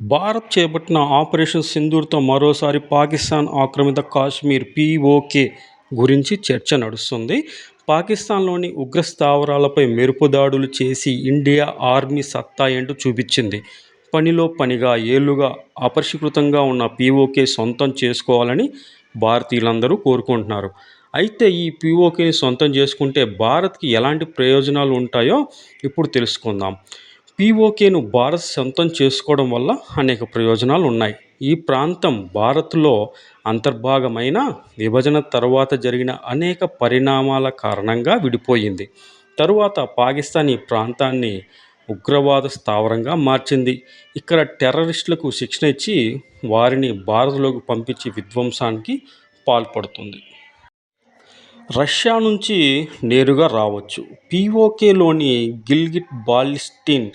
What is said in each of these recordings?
భారత్ చేపట్టిన ఆపరేషన్ సింధూర్తో మరోసారి పాకిస్తాన్ ఆక్రమిత కాశ్మీర్ పీఓకే గురించి చర్చ నడుస్తుంది. పాకిస్తాన్లోని ఉగ్ర స్థావరాలపై మెరుపు దాడులు చేసి ఇండియా ఆర్మీ సత్తా ఏంటో చూపించింది. పనిలో పనిగా ఏళ్ళుగా అపరిష్కృతంగా ఉన్న పీఓకే సొంతం చేసుకోవాలని భారతీయులందరూ కోరుకుంటున్నారు. అయితే ఈ పీఓకేని సొంతం చేసుకుంటే భారత్కి ఎలాంటి ప్రయోజనాలు ఉంటాయో ఇప్పుడు తెలుసుకుందాం. పీఓకేను భారత్ సొంతం చేసుకోవడం వల్ల అనేక ప్రయోజనాలు ఉన్నాయి ఈ ప్రాంతం భారత్లో అంతర్భాగమైన విభజన తర్వాత జరిగిన అనేక పరిణామాల కారణంగా విడిపోయింది. తరువాత పాకిస్తాన్ ఈ ప్రాంతాన్ని ఉగ్రవాద స్థావరంగా మార్చింది. ఇక్కడ టెర్రరిస్టులకు శిక్షణ ఇచ్చి వారిని భారత్లోకి పంపించి విధ్వంసానికి పాల్పడుతుంది. రష్యా నుంచి నేరుగా రావచ్చు. పీఓకేలోని గిల్గిట్ బాల్టిన్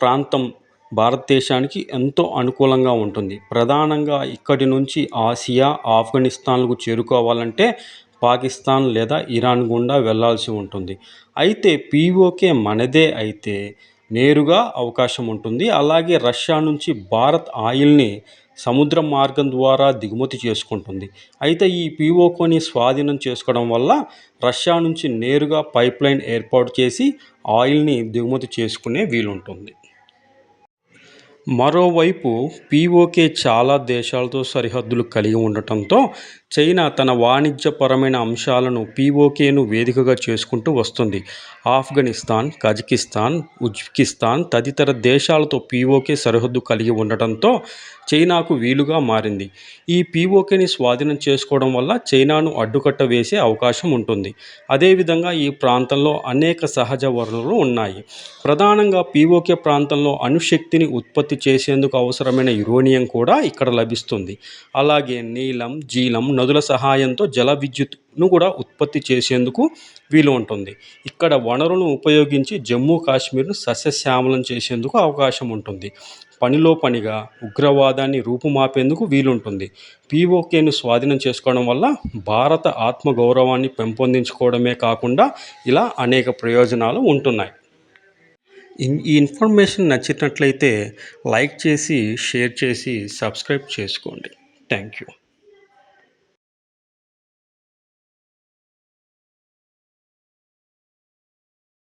ప్రాంతం భారతదేశానికి ఎంతో అనుకూలంగా ఉంటుంది. ప్రధానంగా ఇక్కడి నుంచి ఆసియా ఆఫ్ఘనిస్తాన్లకు చేరుకోవాలంటే పాకిస్తాన్ లేదా ఇరాన్ గుండా వెళ్ళాల్సి ఉంటుంది. అయితే పీఓకే మనదే అయితే నేరుగా అవకాశం ఉంటుంది. అలాగే రష్యా నుంచి భారత్ ఆయిల్ని సముద్ర మార్గం ద్వారా దిగుమతి చేసుకుంటుంది. అయితే ఈ పీఓకోని స్వాధీనం చేసుకోవడం వల్ల రష్యా నుంచి నేరుగా పైప్ లైన్ ఏర్పాటు చేసి ఆయిల్ని దిగుమతి చేసుకునే వీలుంటుంది. మరోవైపు పీఓకే చాలా దేశాలతో సరిహద్దులు కలిగి ఉండటంతో చైనా తన వాణిజ్యపరమైన అంశాలను పీఓకేను వేదికగా చేసుకుంటూ వస్తుంది. ఆఫ్ఘనిస్తాన్ కజకిస్తాన్ ఉజ్బెకిస్తాన్ తదితర దేశాలతో పీఓకే సరిహద్దు కలిగి ఉండటంతో చైనాకు వీలుగా మారింది. ఈ పీఓకేని స్వాధీనం చేసుకోవడం వల్ల చైనాను అడ్డుకట్ట వేసే అవకాశం ఉంటుంది. అదేవిధంగా ఈ ప్రాంతంలో అనేక సహజ వనరులు ఉన్నాయి. ప్రధానంగా పీఓకే ప్రాంతంలో అణుశక్తిని ఉత్పత్తి చేసేందుకు అవసరమైన యురోనియం కూడా ఇక్కడ లభిస్తుంది. అలాగే నీలం జీలం నదుల సహాయంతో జల విద్యుత్ను కూడా ఉత్పత్తి చేసేందుకు వీలు ఉంటుంది. ఇక్కడ వనరులను ఉపయోగించి జమ్మూ కాశ్మీర్ను సస్యశ్యామలం చేసేందుకు అవకాశం ఉంటుంది. పనిలో పనిగా ఉగ్రవాదాన్ని రూపుమాపేందుకు వీలుంటుంది. పీఓకేను స్వాధీనం చేసుకోవడం వల్ల భారత ఆత్మగౌరవాన్ని పెంపొందించుకోవడమే కాకుండా ఇలా అనేక ప్రయోజనాలు ఉంటున్నాయి. ఈ ఇన్ఫర్మేషన్ నచ్చినట్లయితే లైక్ చేసి షేర్ చేసి సబ్స్క్రైబ్ చేసుకోండి. Thank you